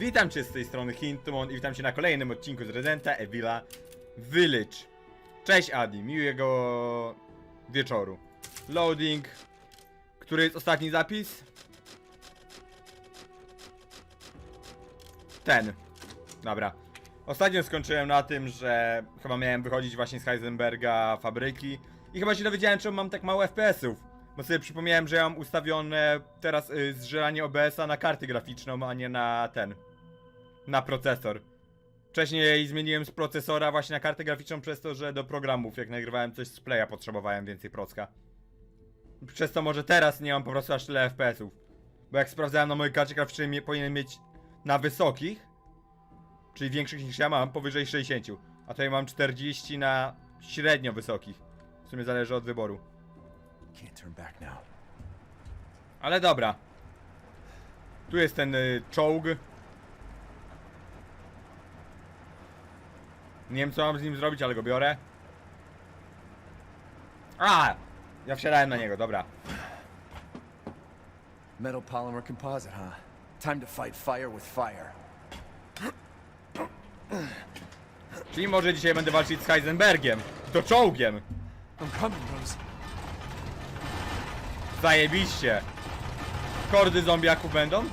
Witam Cię z tej strony Hintumon i witam Cię na kolejnym odcinku z Residenta Evila Village. Cześć Adi, miłego wieczoru. Loading. Który jest ostatni zapis? Ten. Dobra. Ostatnio skończyłem na tym, że chyba miałem wychodzić właśnie z Heisenberga fabryki i chyba się dowiedziałem, czemu mam tak mało FPS-ów. Bo sobie przypomniałem, że ja mam ustawione teraz y, zżeranie OBS-a na kartę graficzną, a nie na ten. Na procesor. Wcześniej zmieniłem z procesora właśnie na kartę graficzną przez to, że do programów, jak nagrywałem coś z playa, potrzebowałem więcej procka. Przez to może teraz nie mam po prostu aż tyle FPS-ów. Bo jak sprawdzałem na mojej karcie graficznej, powinien mieć na wysokich, czyli większych niż ja mam, powyżej 60. A tutaj mam 40 na średnio wysokich. W sumie zależy od wyboru. Ale dobra. Tu jest ten y, czołg. Nie wiem co mam z nim zrobić, ale go biorę. A! Ja wsiadałem na niego, dobra. Metal polymer composite, huh? Time to fight fire with fire. Czyli może dzisiaj będę walczyć z Heisenbergiem. I To czołgiem. I'm coming, Rose. Zajebiście. Kordy zombiaków będą?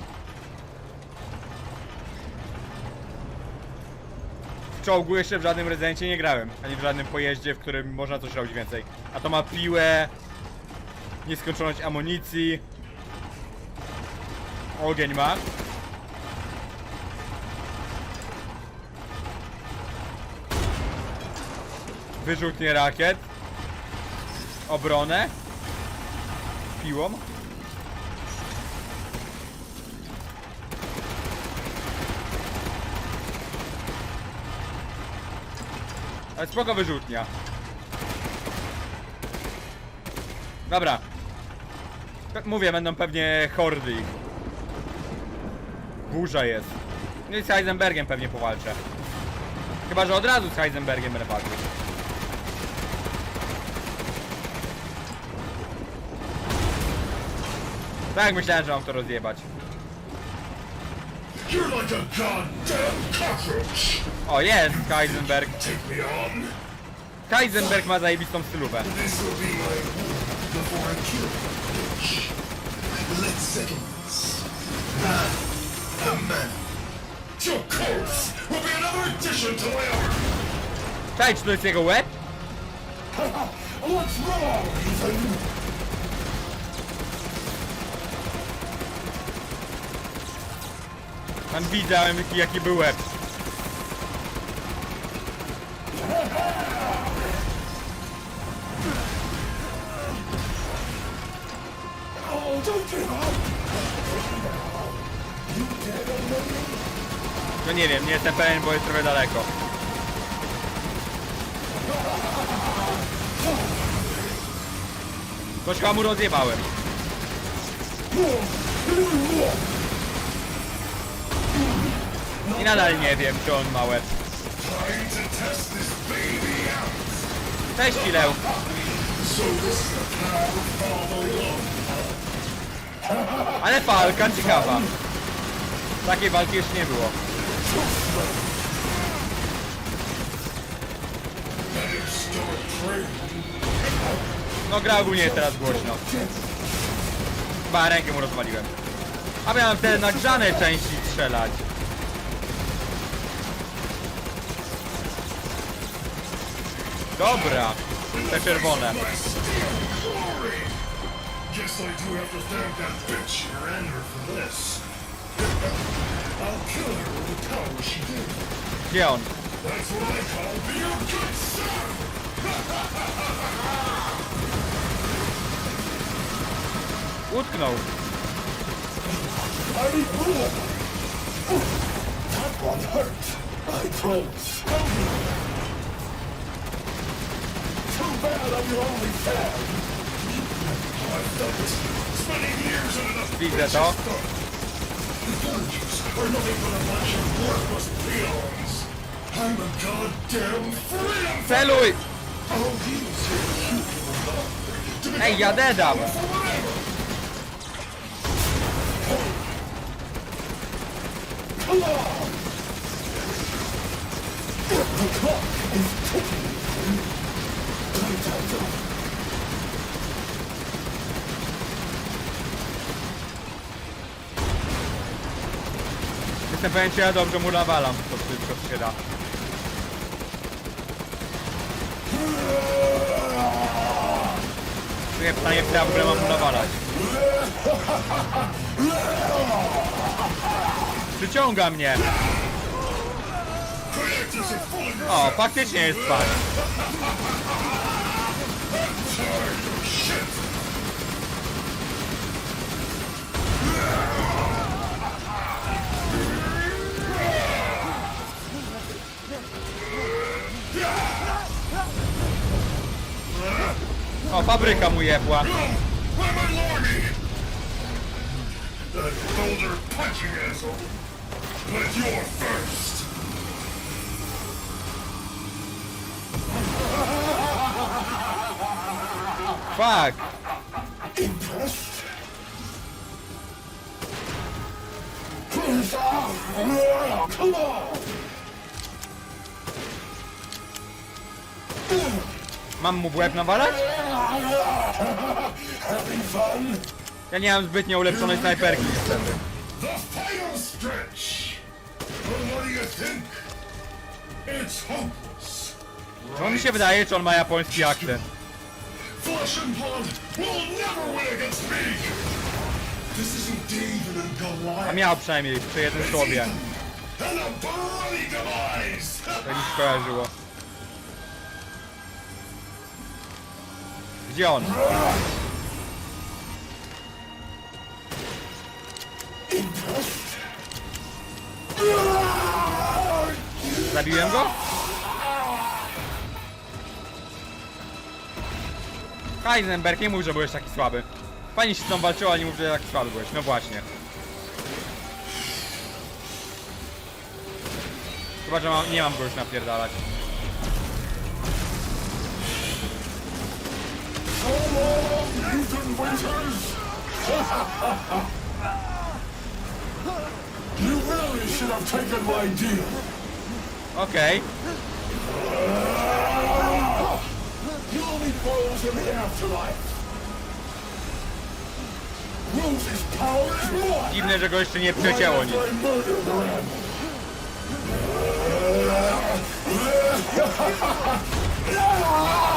Czołgu jeszcze w żadnym rezydencie nie grałem. Ani w żadnym pojeździe, w którym można coś robić więcej. A to ma piłę, nieskończoność amunicji. Ogień ma. Wyrzutnie rakiet. Obronę. Piłą. Ale spoko wyrzutnia. Dobra. Pe- Mówię, będą pewnie hordy ich. Burza jest. No i z Heisenbergiem pewnie powalczę. Chyba, że od razu z Heisenbergiem będę walczyć. Tak, myślałem, że mam to rozjebać. You're like a goddamn cockroach! O, jest Heisenberg. Take me on. Heisenberg ma zajebistą stylówę. This will be my reward before I kill you, bitch. Let's settle this. Man, a man. Your corpse will be another addition to my armor. Cześć, czy to jest jego łeb? What's wrong, Ethan? Widziałem jaki, jaki był łeb. No nie wiem, nie jestem pewien, bo jest trochę daleko. Coś chyba mu rozjebałem. I nadal nie wiem, czy on ma łeb. Cześć, along. Ale walka ciekawa. Takiej walki jeszcze nie było. No gra ogólnie teraz głośno. Chyba rękę mu rozwaliłem. A miałem te nagrzane części strzelać. Dobra. Te czerwone. Guess I do have to thank that bitch Miranda for this. I'll kill her with the power she. Gdzie on? Utknął. I need more! That one hurt! I Too bad I'm your only fan! I felt it. Spending years in enough Widzę to. villages are nothing but a bunch of worthless peons! I'm a goddamn freedom Celuj! I'll use your human love to become Ej, ja dedam! Jestem pewien, czy ja dobrze mu nawalam to co się da. Nie pytanie, czy ja w ogóle mam mu nawalać. Przyciąga mnie! O, faktycznie jest twarz. O, fabryka mu jebła. Fuck! Come on! Mam mu w łeb nawalać? Ja nie mam zbytnio ulepszonej snajperki niestety. The final stretch! Well, what do you think? It's hopeless. No mi się wydaje, czy on ma japoński akcent. Flesh and blood will never win against me! This isn't David and Goliath. A miał przynajmniej przy jednym słowie. Mi się kojarzyło. Gdzie on? Zabiłem go? Heisenberg, nie mów, że byłeś taki słaby. Fajnie się z tą walczyło, ale nie mów, że taki słaby byłeś. No właśnie. Chyba, że mam, nie mam go już napierdalać. Ethan Winters! you really should have taken my deal. Okej. You only foes in the afterlife. Rose's power is what? Dziwne, że go jeszcze nie przecięło nic. I murdered Ren. This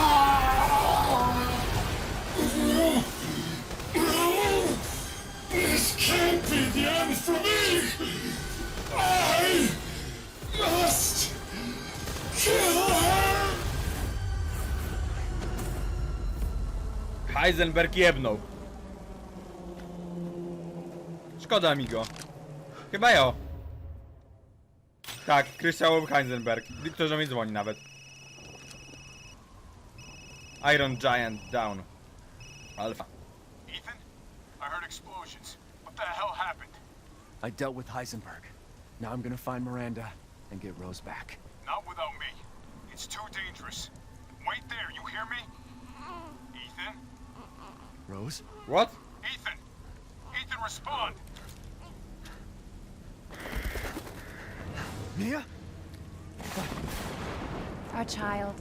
Heisenberg jebnął. Szkoda mi go. Chyba jo. Tak, Kryształowy Heisenberg. Ktoś do mnie dzwoni nawet. Iron Giant down. Alpha. Ethan? I heard explosions. What the hell happened? I dealt with Heisenberg. Now I'm gonna find Miranda and get Rose back. Not without me. It's too dangerous. Wait there, you hear me? Ethan? Rose? What? Ethan! Ethan, respond! Mia? Our child.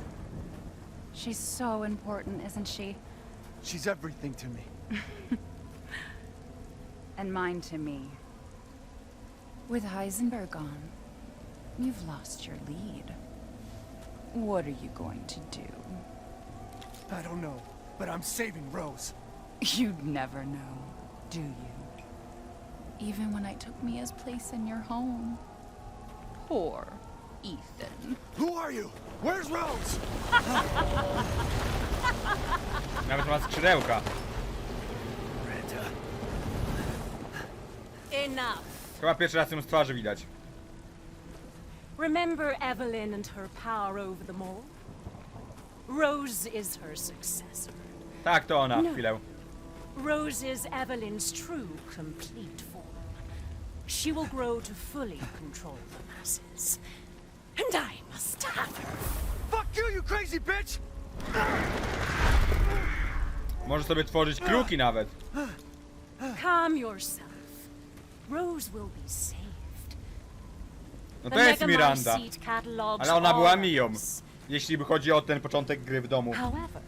She's so important, isn't she? She's everything to me. And mine to me. With Heisenberg gone, you've lost your lead. What are you going to do? I don't know, but I'm saving Rose. You'd never know, do you? Even when I took Mia's place in your home. Poor Ethan. Who are you? Where's Rose? Nawet ma skrzydełka. Miranda. Enough. Chyba pierwszy raz ją z twarzy widać. Remember Evelyn and her power over them all? Rose is her successor. Tak, to ona. No. Chwilę. Rose is Evelyn's true, complete form. She will grow to fully control the masses. And I must have her. Fuck you, you crazy bitch! Może sobie tworzyć kruki nawet. Calm yourself. Rose will be saved. No to jest Miranda. Ale ona była Miją. Jeśli chodzi o ten początek gry w domu. However,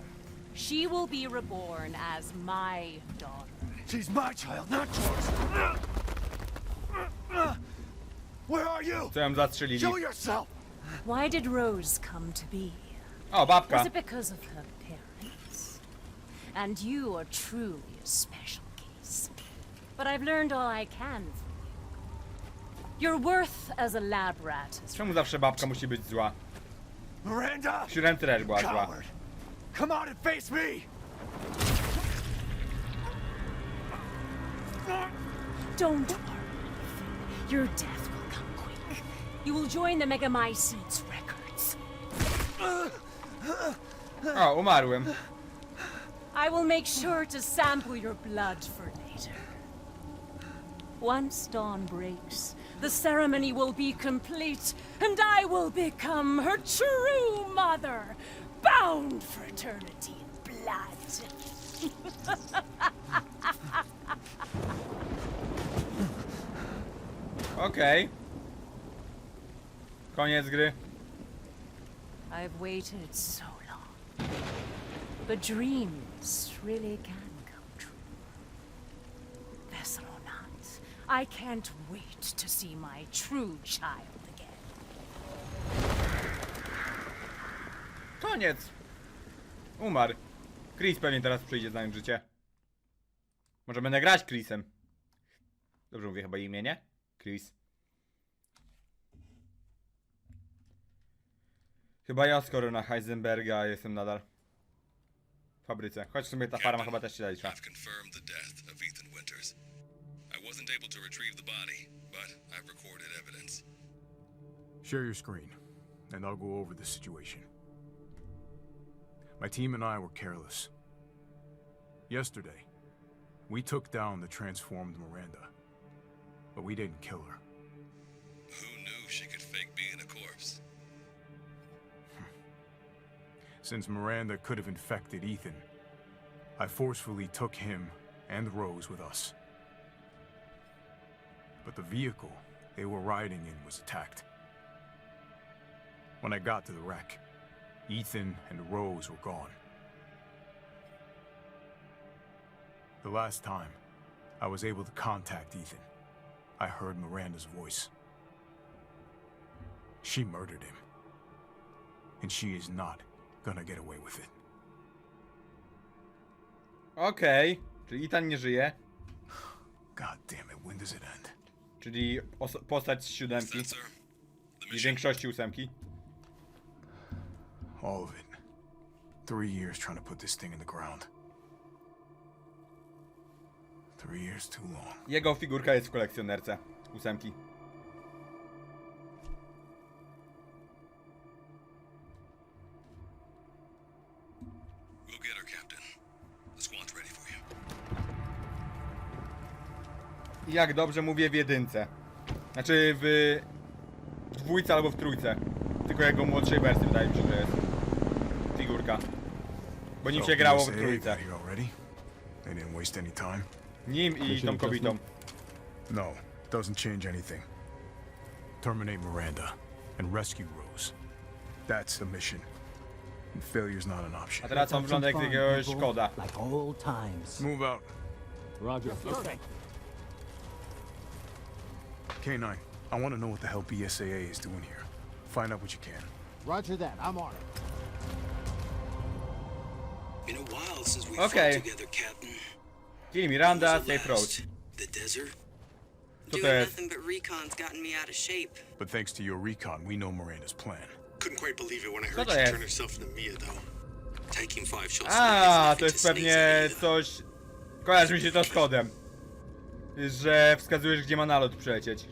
she will be reborn as my daughter. She's my child, not yours. Where are you? Co ją zastrzelili? Show yourself. Why did Rose come to be? O, babka. Was it because of her parents? And you are truly a special case. But I've learned all I can from. Your worth as a lab rat has Czemu zawsze babka musi być zła? Miranda! W też była zła. Coward! Come on and face me! Don't worry. Your death will come quick. You will join the Megamycetes records. O, umarłem. I will make sure to sample your blood for later. Once dawn breaks, the ceremony will be complete, and I will become her true mother, bound for eternity in blood. Okej. Koniec gry. I've waited so long. But dreams really can I can't wait to see my true child again. Koniec. Umarł. Chris pewnie teraz przyjdzie znając życie. Może będę grać Chrisem. Dobrze mówię chyba imię, nie? Chris. Chyba ja skoro na Heisenberga jestem nadal w fabryce. Choć w sumie ta farma chyba też się zalicza. I've confirmed the death of Ethan Winters. I wasn't able to retrieve the body, but I've recorded evidence. Share your screen, and I'll go over the situation. My team and I were careless. Yesterday, we took down the transformed Miranda, but we didn't kill her. Who knew she could fake being a corpse? Hmm. Since Miranda could have infected Ethan, I forcefully took him and Rose with us. But the vehicle they were riding in was attacked. When I got to the wreck, Ethan and Rose were gone. The last time I was able to contact Ethan, I heard Miranda's voice. She murdered him. And she is not gonna get away with it. Okej. Czyli Ethan nie żyje. God damn it, when does it end? Czyli oso- postać z siódemki. I większości ósemki. All of it. Three years trying to put this thing in the ground. Three years too long. Jego figurka jest w kolekcjonerce. Ósemki. Jak dobrze mówię w jedynce. Znaczy w dwójce albo w trójce. Tylko jego młodszej wersji wydaje mi się, że jest figurka. Bo nim się grało w trójce. got here already? They didn't waste any time? Nim i tą kobietą. No, doesn't change anything. Terminate Miranda and rescue Rose. That's the mission. And failure's not an option. A teraz on wygląda jak jakiegoś Szkoda. Like old times. Move out. Roger. K9, I want to know what the hell BSAA is doing here. Find out what you can. Roger that. I'm on it. Been a while since we Okay. fought together, Captain. Miranda, Safe Road. The desert? Co to jest? nothing but recon's gotten me out of shape. But thanks to your recon, we know Miranda's plan. Couldn't quite believe it when I heard she turned herself into Mia, though. Taking five shots. A, in the to jest pewnie coś... Kojarzy mi się to z kodem. Że wskazujesz, gdzie ma nalot przylecieć.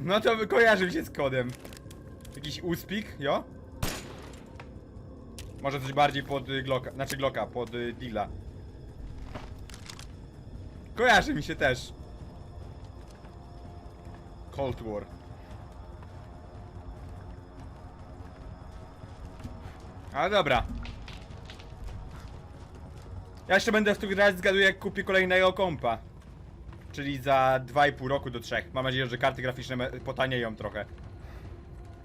No to kojarzy mi się z kodem. Jakiś uspik, jo? Może coś bardziej pod y, Glocka, znaczy Glocka, pod y, Dilla. Kojarzy mi się też. Cold War. Ale dobra. Ja jeszcze będę w to grać, zgaduję jak kupię kolejnego kompa. Czyli za 2,5 roku do 3. Mam nadzieję, że karty graficzne potanieją trochę.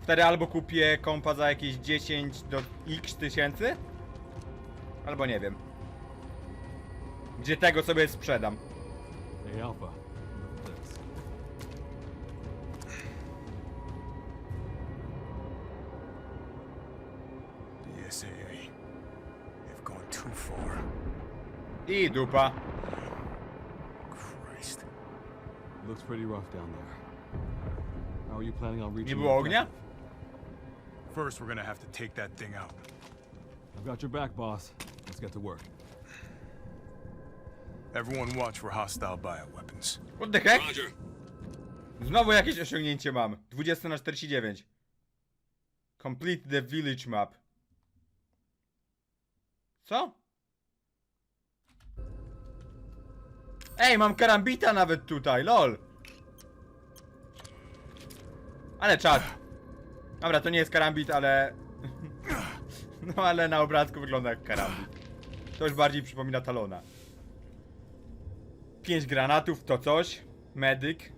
Wtedy albo kupię kompa za jakieś 10 do x tysięcy, albo nie wiem. Gdzie tego sobie sprzedam. Hey, Alpha. Look at this. The SAA. They've gone too far. I dupa. Looks pretty rough down there. How are you planning on reaching Nie było ognia? First, we're gonna have to take that thing out. I've got your back, boss. Let's get to work. Everyone watch for hostile bioweapons. What the heck? Roger. Znowu jakieś osiągnięcie mam. 20 na 49. Complete the village map. Co? Ej, mam karambita nawet tutaj, lol. Ale czad. Dobra, to nie jest karambit, ale... No ale na obrazku wygląda jak karambit. To już bardziej przypomina talona. 5 granatów to coś. Medyk.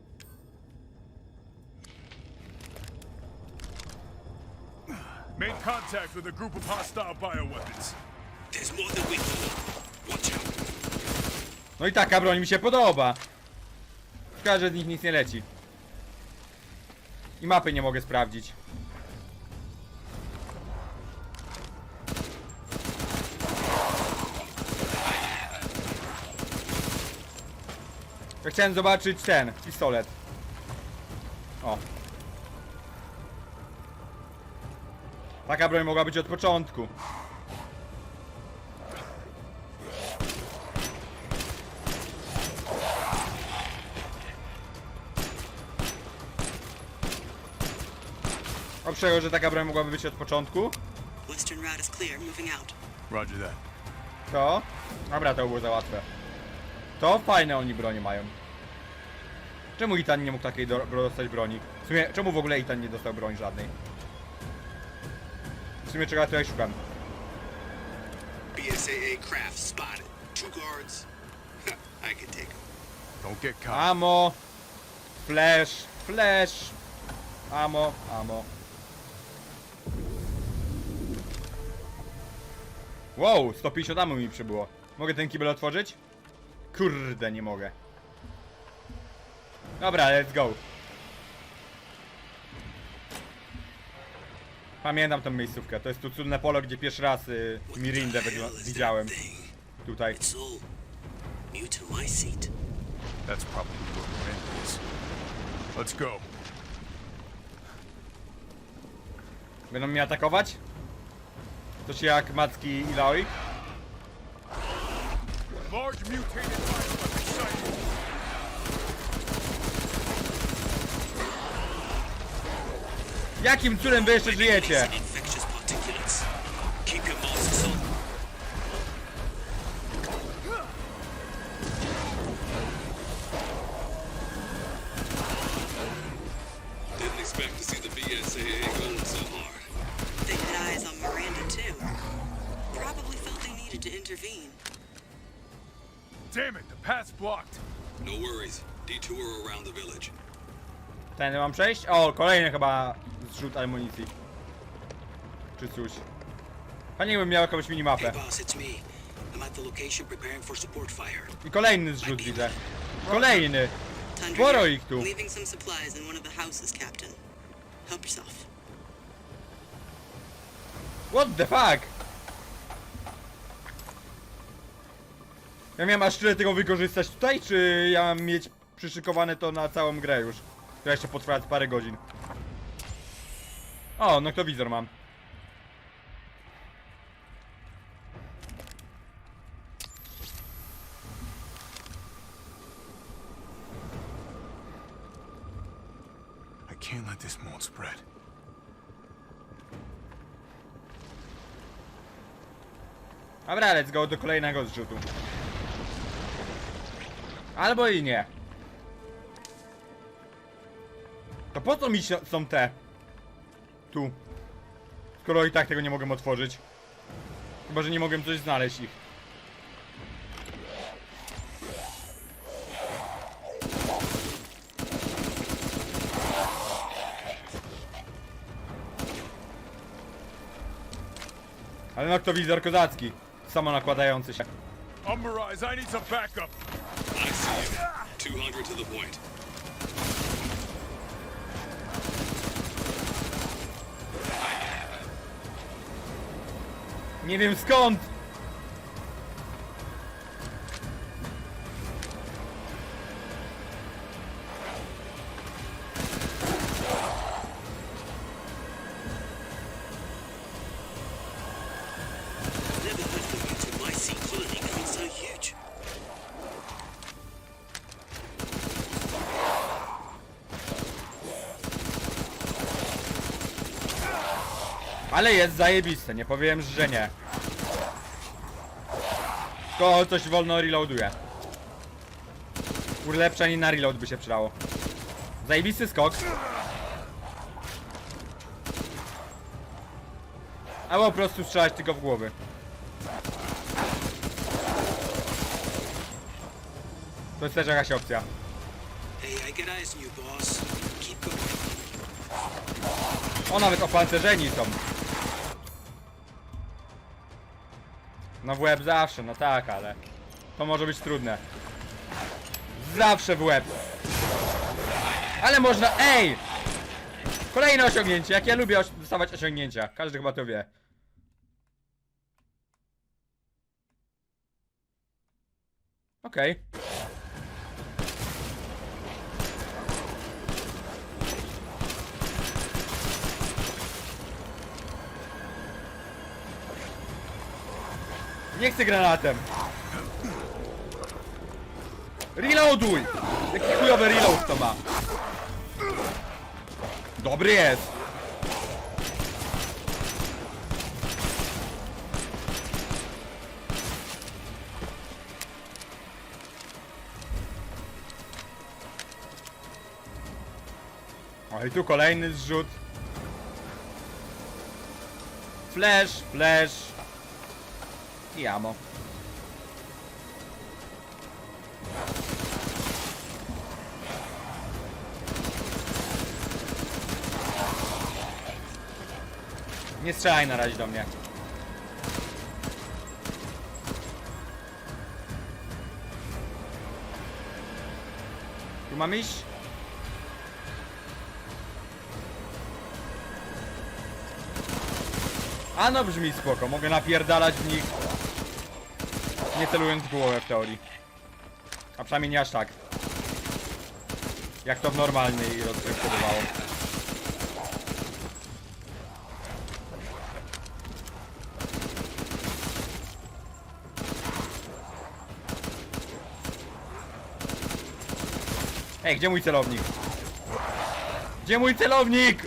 Make contact with a group of hostile bioweapons. There's more than we can. No i taka broń mi się podoba. Że z nich nic nie leci. I mapy nie mogę sprawdzić. Ja chciałem zobaczyć ten, pistolet. O. Taka broń mogła być od początku. Oprzego, że taka broń mogłaby być od początku. Western route is clear. Moving out. Roger that. To? Dobra, to było za łatwe. To fajne oni broni mają. Czemu Itan nie mógł takiej do, dostać broni? W sumie, czemu w ogóle Itan nie dostał broni żadnej? W sumie czego ja tutaj szukam? BSAA craft spotted. Two guards. I can take. Don't get caught. Amo! Flash! Flash! Amo, amo. Wow, 150 amo mi przybyło. Mogę ten kibel otworzyć? Kurde, nie mogę. Dobra, let's go. Pamiętam tą miejscówkę. To jest tu cudne polo, gdzie pierwszy raz y, Mirindę widziałem. Tutaj. That's probably where. Let's go. Będą mnie atakować? To się jak Macki i Laoi? Jakim cudem wy jeszcze żyjecie? Detour around the village. Tędy mam przejść? O, kolejny chyba zrzut amunicji. Czy coś. Fajnie bym miał jakąś Hey minimapę. boss, it's me. I'm at the location preparing for support fire. I kolejny zrzut widzę. Kolejny! Sporo ich tu. Leaving some supplies in one of the houses, Captain. Help yourself. What the fuck? Ja miałem aż tyle tego wykorzystać tutaj, czy ja mam mieć przyszykowane to na całą grę już? To jeszcze potrwa parę godzin. O, noktowizor mam. I can't let this mold spread. Dobra, let's go do kolejnego zrzutu. Albo i nie. po co mi się, są te? Tu. Skoro i tak tego nie mogę otworzyć. Chyba, że nie mogłem coś znaleźć ich. Ale no kto widzę kozacki. Samo nakładający się. Umarize, I need some backup. I see you. 200 to the point. Nie wiem skąd! Ale jest zajebiste, nie powiem, że nie. Tylko coś wolno reloaduje. Ulepszenie na reload by się przydało. Zajebisty skok. Albo po prostu strzelać tylko w głowy. To jest też jakaś opcja. O, nawet opancerzeni są. No w łeb zawsze, no tak, ale to może być trudne. Zawsze w łeb. Ale można, ej! Kolejne osiągnięcie, jak ja lubię dostawać osiągnięcia. Każdy chyba to wie. Okej. Nie chcę granatem. Reloaduj! Jaki chujowy reload to ma. Dobry jest. O i tu kolejny zrzut. Flash, flash. I ammo. Nie strzelaj na razie do mnie. Tu mam iść? A no brzmi spoko, mogę napierdalać w nich Nie celując w głowę w teorii A przynajmniej nie aż tak Jak to w normalnej rozgrywce bywało Ej, gdzie mój celownik? Gdzie mój celownik?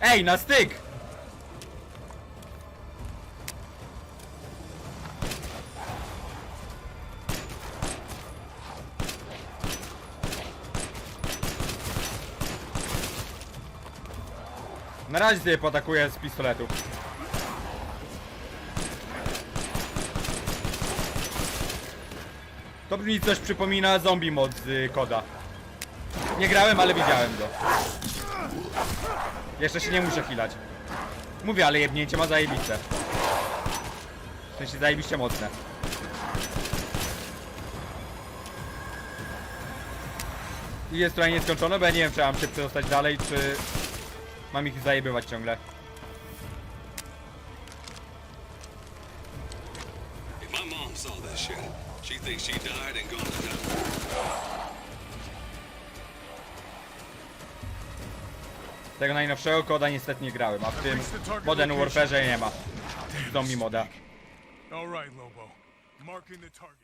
Ej, na styk! Na razie sobie poatakuję z pistoletu. To mi coś przypomina zombie mod z koda. Nie grałem, ale widziałem go. Jeszcze się nie muszę chwilać. Mówię, ale jebnięcie ma zajebiste. W sensie zajebiście mocne. I jest tutaj nieskończone, bo ja nie wiem, czy mam się przedostać dalej, czy mam ich zajebywać ciągle. If my mom saw this shit, she thinks she died and gone to hell. Tego najnowszego koda niestety nie grałem, a w tym Modern Warfare nie ma. Zombie moda. All right, Lobo. Marking the target.